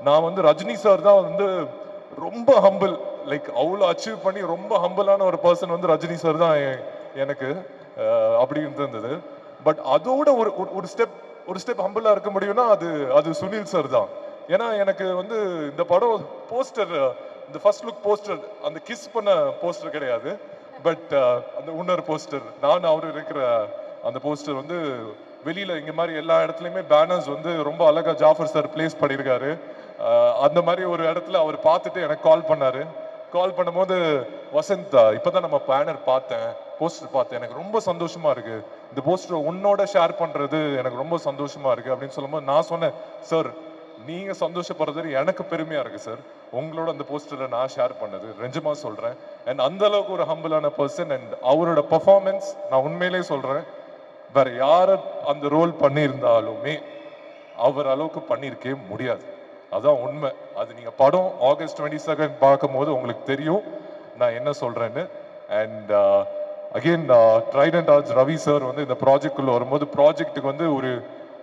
நான் வந்து ரஜினி சார் தான் வந்து ரொம்ப ஹம்பிள் லைக் அவ்வளோ அச்சீவ் பண்ணி ரொம்ப ஹம்பிளான ஒரு பர்சன் வந்து ரஜினி சார் தான் எனக்கு அப்படி இருந்தது பட் அதோட ஒரு ஒரு- ஒரு ஸ்டெப் ஒரு ஸ்டெப் ஹம்பிளாக இருக்க முடியும்னா அது அது சுனில் சார் தான். ஏன்னா எனக்கு வந்து இந்த படம் போஸ்டர் இந்த ஃபர்ஸ்ட் லுக் போஸ்டர் அந்த கிஸ் பண்ண போஸ்டர் கிடையாது. பட் அந்த உன்னர் போஸ்டர் நான் அவர் இருக்கிற அந்த போஸ்டர் வந்து வெளியில் இங்கே மாதிரி எல்லா இடத்துலையுமே பேனர்ஸ் வந்து ரொம்ப அழகா ஜாஃபர் சார் பிளேஸ் பண்ணியிருக்காரு அந்த மாதிரி ஒரு இடத்துல அவர் பார்த்துட்டு எனக்கு கால் பண்ணாரு. கால் பண்ணும்போது வசந்த் இப்போ தான் நம்ம பேனர் பார்த்தேன். போஸ்டர் பார்த்தேன். எனக்கு ரொம்ப சந்தோஷமா இருக்கு. இந்த போஸ்டர் உன்னோட ஷேர் பண்றது எனக்கு ரொம்ப சந்தோஷமா இருக்கு. அப்படின்னு சொல்லும்போது நான் சொன்னேன் சார் நீங்க சந்தோஷப்படுறது எனக்கு பெருமையா இருக்கு சார் உங்களோட அந்த போஸ்டரை நான் ஷேர் பண்ணது. ரெஞ்சமா சொல்றேன். அண்ட் அந்த அளவுக்கு ஒரு ஹம்பிளான பர்சன் அண்ட் அவரோட பர்ஃபார்மன்ஸ் நான் உண்மையிலேயே சொல்றேன். வேற யார அந்த ரோல் பண்ணியிருந்தாலுமே அவர் அளவுக்கு பண்ணியிருக்கவே முடியாது. அதான் உண்மை. அது நீங்க படம் ஆகஸ்ட் டுவெண்ட்டி செகண்ட் பார்க்கும்போது உங்களுக்கு தெரியும் நான் என்ன சொல்றேன்னு. அண்ட் அகெயின் அண்ட் ஆர்ஜ் ரவி சார் வந்து இந்த ப்ராஜெக்ட்குள்ள வரும்போது ப்ராஜெக்ட்டுக்கு வந்து ஒரு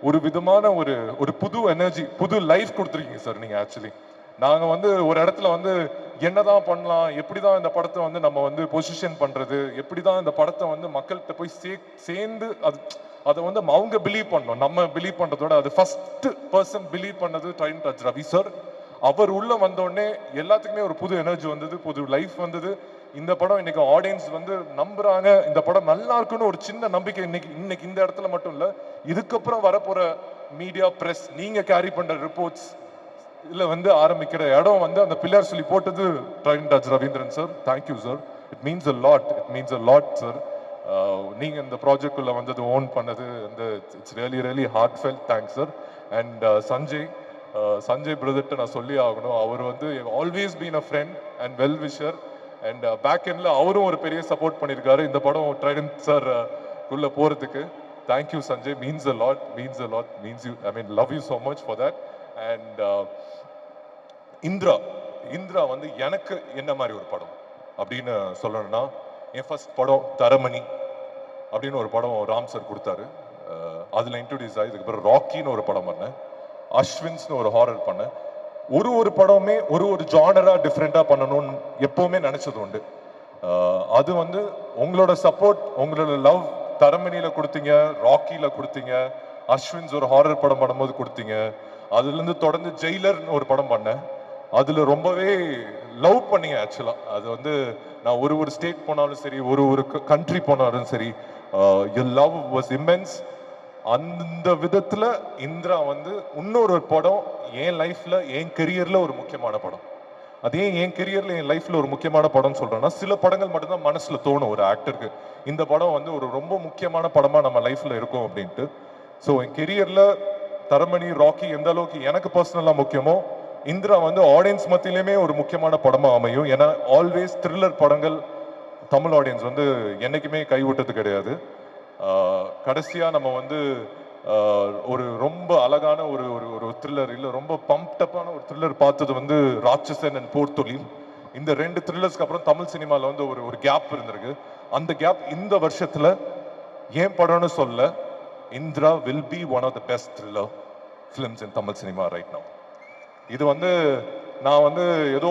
ஒரு விதமான ஒரு ஒரு புது எனர்ஜி புது லைஃப் கொடுத்துருக்கீங்க சார் நீங்க ஆக்சுவலி நாங்கள் வந்து ஒரு இடத்துல வந்து என்னதான் பண்ணலாம் எப்படி தான் இந்த படத்தை வந்து நம்ம வந்து பொசிஷன் பண்ணுறது எப்படி தான் இந்த படத்தை வந்து மக்கள்கிட்ட போய் சே சேர்ந்து அது அதை வந்து அவங்க பிலீவ் பண்ணோம் நம்ம பிலீவ் பண்ணுறதோட அது ஃபஸ்ட்டு பர்சன் பிலீவ் பண்ணது ட்ரைன் டச் ரவி சார் அவர் உள்ள வந்தோடனே எல்லாத்துக்குமே ஒரு புது எனர்ஜி வந்தது புது லைஃப் வந்தது. இந்த படம் இன்னைக்கு ஆடியன்ஸ் வந்து நம்புறாங்க. இந்த படம் நல்லா இருக்குன்னு ஒரு சின்ன நம்பிக்கை இன்னைக்கு இன்னைக்கு இந்த இடத்துல மட்டும் இல்லை இதுக்கப்புறம் வரப்போற மீடியா ப்ரெஸ் நீங்க கேரி பண்ற ரிப்போர்ட்ஸ் இதில் வந்து ஆரம்பிக்கிற இடம் வந்து அந்த பிள்ளையார் சொல்லி போட்டது Trident Ravindran sir thank you sir it means a lot it means a lot sir நீங்கள் இந்த ப்ராஜெக்டுக்குள்ளே வந்தது ஓன் பண்ணது இந்த it's really really heartfelt thanks sir and Sanjay Sanjay பிரதர்ட்ட நான் சொல்லி ஆகணும். அவர் வந்து always been a friend and well wisher and back எண்டில் அவரும் ஒரு பெரிய சப்போர்ட் பண்ணியிருக்காரு இந்த படம் ட்ரைடன் சார் உள்ள போகிறதுக்கு thank you Sanjay means a lot means a lot means you I mean love you so much for that and Indira Indira வந்து எனக்கு என்ன மாதிரி ஒரு படம் அப்படின்னு சொல்லணும்னா என் ஃபஸ்ட் படம் தரமணி அப்படின்னு ஒரு படம் ராம் சார் கொடுத்தாரு. அதில் இன்ட்ரடியூஸ் ஆகி இதுக்கப்புறம் ராக்கின்னு ஒரு படம் பண்ணேன். அஸ்வின்ஸ்னு ஒரு ஹாரர் பண்ணேன். ஒரு ஒரு படமே ஒரு ஒரு ஜானராக டிஃப்ரெண்ட்டாக பண்ணணும்னு எப்போவுமே நினச்சது உண்டு. அது வந்து உங்களோட சப்போர்ட் உங்களோட லவ் தரமணியில் கொடுத்தீங்க ராக்கியில் கொடுத்தீங்க அஸ்வின்ஸ் ஒரு ஹாரர் படம் பண்ணும்போது கொடுத்தீங்க. அதுலேருந்து தொடர்ந்து ஜெயிலர்னு ஒரு படம் பண்ணேன். அதில் ரொம்பவே லவ் பண்ணிங்க ஆக்சுவலாக அது வந்து நான் ஒரு ஒரு ஸ்டேட் போனாலும் சரி ஒரு ஒரு கண்ட்ரி போனாலும் சரி யூ லவ் வாஸ் இம்மென்ஸ் அந்த விதத்தில் இந்திரா வந்து இன்னொரு படம் என் லைஃப்பில் என் கெரியரில் ஒரு முக்கியமான படம். அதே என் கெரியரில் என் லைஃப்பில் ஒரு முக்கியமான படம்னு சொல்கிறேன்னா சில படங்கள் மட்டும்தான் மனசில் தோணும் ஒரு ஆக்டருக்கு இந்த படம் வந்து ஒரு ரொம்ப முக்கியமான படமாக நம்ம லைஃப்பில் இருக்கும் அப்படின்ட்டு. ஸோ என் கெரியரில் தரமணி ராக்கி எந்த அளவுக்கு எனக்கு பர்சனலாக முக்கியமோ இந்திரா வந்து ஆடியன்ஸ் மத்தியிலுமே ஒரு முக்கியமான படமாக அமையும். ஏன்னா ஆல்வேஸ் த்ரில்லர் படங்கள் தமிழ் ஆடியன்ஸ் வந்து என்னைக்குமே கைவிட்டது கிடையாது. கடைசியாக நம்ம வந்து ஒரு ரொம்ப அழகான ஒரு ஒரு ஒரு த்ரில்லர் இல்லை ரொம்ப பம்ப்டப்பான ஒரு த்ரில்லர் பார்த்தது வந்து ராட்சசன் அண்ட் போர்த்தொழில் இந்த ரெண்டு த்ரில்லர்ஸ்க்கு அப்புறம் தமிழ் சினிமாவில் வந்து ஒரு ஒரு கேப் இருந்திருக்கு. அந்த கேப் இந்த வருஷத்தில் ஏன் படம்னு சொல்ல Indira will be one of the best thriller films in Tamil cinema right now. இது வந்து நான் வந்து ஏதோ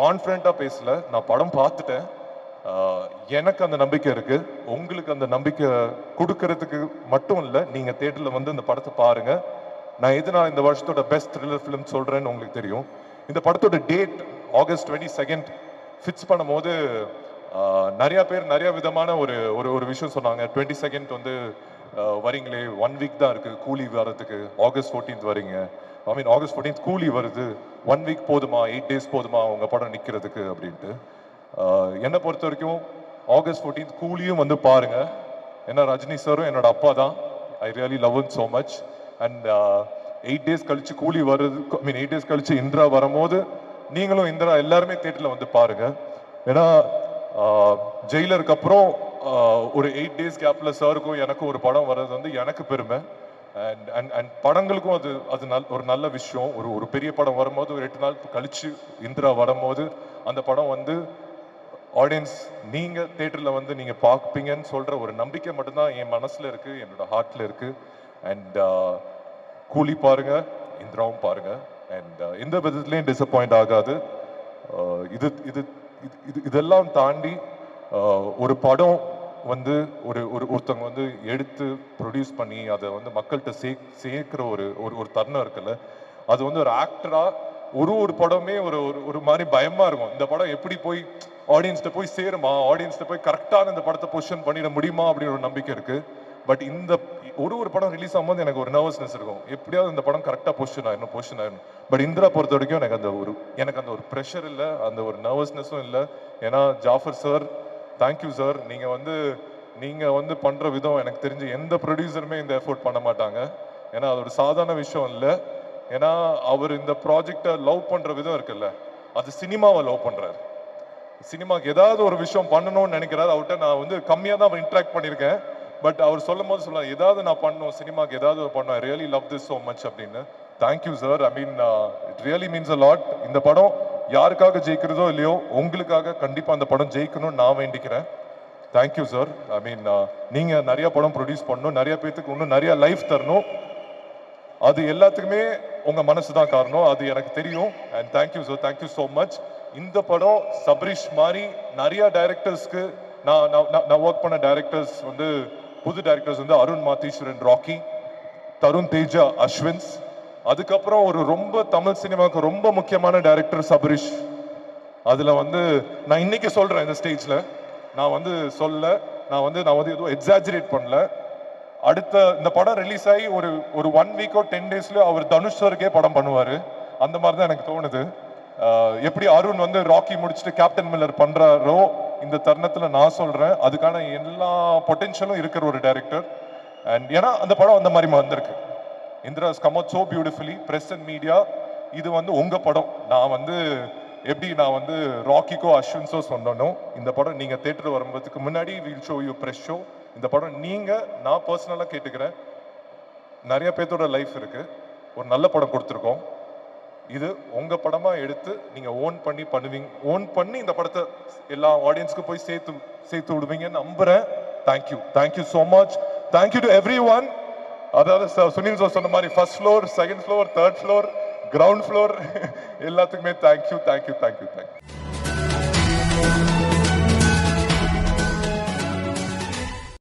கான்ஃபிடண்ட்டாக பேசல. நான் படம் பார்த்துட்டேன். எனக்கு அந்த நம்பிக்கை இருக்கு. உங்களுக்கு அந்த நம்பிக்கை கொடுக்கறதுக்கு மட்டும் இல்லை நீங்கள் தேட்டரில் வந்து இந்த படத்தை பாருங்க. நான் எது நான் இந்த வருஷத்தோட பெஸ்ட் த்ரில்லர் ஃபிலிம் சொல்கிறேன்னு உங்களுக்கு தெரியும். இந்த படத்தோட date August twenty second fix பண்ணும்போது நிறையா பேர் நிறைய விதமான ஒரு ஒரு ஒரு விஷயம் சொன்னாங்க. டுவெண்ட்டி செகண்ட் வந்து வரீங்களே. ஒன் வீக் தான் இருக்கு. கூலி வரதுக்கு ஆகஸ்ட் ஃபோர்டீன்த் வரீங்க. ஐ மீன் ஆகஸ்ட் ஃபோர்டீன்த் கூலி வருது. ஒன் வீக் போதுமா? எயிட் டேஸ் போதுமா? உங்க படம் நிற்கிறதுக்கு அப்படின்ட்டு. என்னை பொறுத்த வரைக்கும் ஆகஸ்ட் ஃபோர்டீன்த் கூலியும் வந்து பாருங்க. ஏன்னா ரஜினி சாரும் என்னோட அப்பா தான். I really love him so much and eight days கழிச்சு கூலி வருது. ஐ மீன் எயிட் டேஸ் கழிச்சு இந்திரா வரும்போது நீங்களும் இந்திரா எல்லாருமே தேட்டரில் வந்து பாருங்க. ஏன்னா ஜெயிலருக்கு அப்புறம் ஒரு எயிட் டேஸ் கேப்பில் சாருக்கும் எனக்கும் ஒரு படம் வர்றது வந்து எனக்கு பெருமை. அண்ட் அண்ட் அண்ட் படங்களுக்கும் அது அது நல் ஒரு நல்ல விஷயம். ஒரு ஒரு பெரிய படம் வரும்போது ஒரு எட்டு நாள் கழித்து இந்திரா வரும்போது அந்த படம் வந்து ஆடியன்ஸ் நீங்கள் தேட்டரில் வந்து நீங்கள் பார்ப்பீங்கன்னு சொல்கிற ஒரு நம்பிக்கை மட்டும்தான் என் மனசில் இருக்குது என்னோட ஹார்ட்டில் இருக்குது அண்ட் கூலி பாருங்கள் இந்திராவும் பாருங்கள் அண்ட் எந்த விதத்துலேயும் டிசப்பாயிண்ட் ஆகாது. இது இது இது- இது இதெல்லாம் தாண்டி ஒரு படம் வந்து ஒரு ஒரு ஒருத்தவங்க வந்து எடுத்து ப்ரொடியூஸ் பண்ணி அதை வந்து மக்கள்கிட்ட சே சேர்க்கிற ஒரு ஒரு ஒரு தருணம் இருக்குல்ல அது வந்து ஒரு ஆக்டராக ஒரு ஒரு படமே ஒரு ஒரு ஒரு மாதிரி பயமாக இருக்கும். இந்த படம் எப்படி போய் ஆடியன்ஸ்கிட்ட போய் சேருமா? ஆடியன்ஸ்கிட்ட போய் கரெக்டான இந்த படத்தை பொசிஷன் பண்ணிட முடியுமா? அப்படின்னு ஒரு நம்பிக்கை இருக்குது பட் இந்த ஒரு ஒரு படம் ரிலீஸ் ஆகும்போது எனக்கு ஒரு நர்வஸ்னஸ் இருக்கும். எப்படியாவது இந்த படம் கரெக்டாக பொசிஷன் ஆயிடணும் பொசிஷன் ஆயிடணும். பட் இந்திரா பொறுத்த வரைக்கும் எனக்கு அந்த ஒரு எனக்கு அந்த ஒரு ப்ரெஷர் இல்லை அந்த ஒரு நர்வஸ்னஸும் இல்லை. ஏன்னா ஜாஃபர் சார் தேங்க்யூ சார் நீங்கள் வந்து நீங்கள் வந்து பண்ணுற விதம் எனக்கு தெரிஞ்சு எந்த ப்ரொடியூசருமே இந்த எஃபோர்ட் பண்ண மாட்டாங்க. ஏன்னா அது ஒரு சாதாரண விஷயம் இல்லை. ஏன்னா அவர் இந்த ப்ராஜெக்டை லவ் பண்ணுற விதம் இருக்குல்ல. அது சினிமாவை லவ் பண்ணுறாரு சினிமாவுக்கு ஏதாவது ஒரு விஷயம் பண்ணணும்னு நினைக்கிறாரு. அவர்கிட்ட நான் வந்து கம்மியாக தான் இன்ட்ராக்ட் பண்ணியிருக்கேன். பட் அவர் சொல்லும் போது சொல்லலாம் ஏதாவது நான் பண்ணணும் சினிமாவுக்கு ஏதாவது பண்ணோம் really love this so much அப்படின்னு. Thank you sir I mean it really means a lot இந்த படம் யாருக்காக ஜெயிக்கிறதோ இல்லையோ உங்களுக்காக கண்டிப்பாக அந்த படம் ஜெயிக்கணும்னு நான் வேண்டிக்கிறேன். தேங்க்யூ சார் ஐ மீன் நீங்கள் நிறைய படம் ப்ரொடியூஸ் பண்ணணும் நிறைய பேர்த்துக்கு இன்னும் நிறைய லைஃப் தரணும். அது எல்லாத்துக்குமே உங்கள் மனசு தான் காரணம் அது எனக்கு தெரியும். And thank you sir thank you so much இந்த படம் சபரிஷ் மாதிரி நிறைய டைரக்டர்ஸ்க்கு நான் நான் நான்- நான் ஒர்க் பண்ண டைரக்டர்ஸ் வந்து புது டைரக்டர்ஸ் வந்து அருண் மாத்தீஸ்வரன் ராக்கி தருண் தேஜா அஸ்வின்ஸ் அதுக்கப்புறம் ஒரு ரொம்ப தமிழ் சினிமாவுக்கு ரொம்ப முக்கியமான டைரக்டர் சபரிஷ். அதில் வந்து நான் இன்னைக்கு சொல்கிறேன் இந்த ஸ்டேஜில் நான் வந்து சொல்ல நான் வந்து நான் வந்து எதுவும் எக்ஸாஜரேட் பண்ணல. அடுத்த இந்த படம் ரிலீஸ் ஆகி ஒரு ஒரு ஒன் வீக்கோ டென் டேஸ்ல அவர் தனுஷ் படம் பண்ணுவார். அந்த மாதிரி தான் எனக்கு தோணுது. எப்படி அருண் வந்து ராக்கி முடிச்சுட்டு கேப்டன் மில்லர் பண்ணுறாரோ இந்த தருணத்தில் நான் சொல்கிறேன் அதுக்கான எல்லா பொட்டென்ஷியலும் இருக்கிற ஒரு டைரக்டர் அண்ட் ஏன்னா அந்த படம் அந்த மாதிரி வந்திருக்கு. Indira's come out so beautifully press and media இது வந்து உங்கள் படம். நான் வந்து எப்படி நான் வந்து ராக்கிக்கோ அஸ்வின்ஸோ சொன்னனோ இந்த படம் நீங்கள் தேட்டர் வரும்போதுக்கு முன்னாடி we'll show you press show இந்த படம் நீங்கள் நான் பர்சனலாக கேட்டுக்கிறேன். நிறைய பேர்த்தோட லைஃப் இருக்குது ஒரு நல்ல படம் கொடுத்துருக்கோம். இது உங்கள் படமாக எடுத்து நீங்கள் ஓன் பண்ணி பண்ணுவீங்க. ஓன் பண்ணி இந்த படத்தை எல்லா ஆடியன்ஸ்க்கும் போய் சேர்த்து சேர்த்து விடுவீங்கன்னு நம்புகிறேன் thank you thank you so much thank you to everyone அதாவது சுனில் சார் சொன்ன மாதிரி first floor second floor third floor ground floor எல்லாத்துக்குமே thank you thank you thank you thank you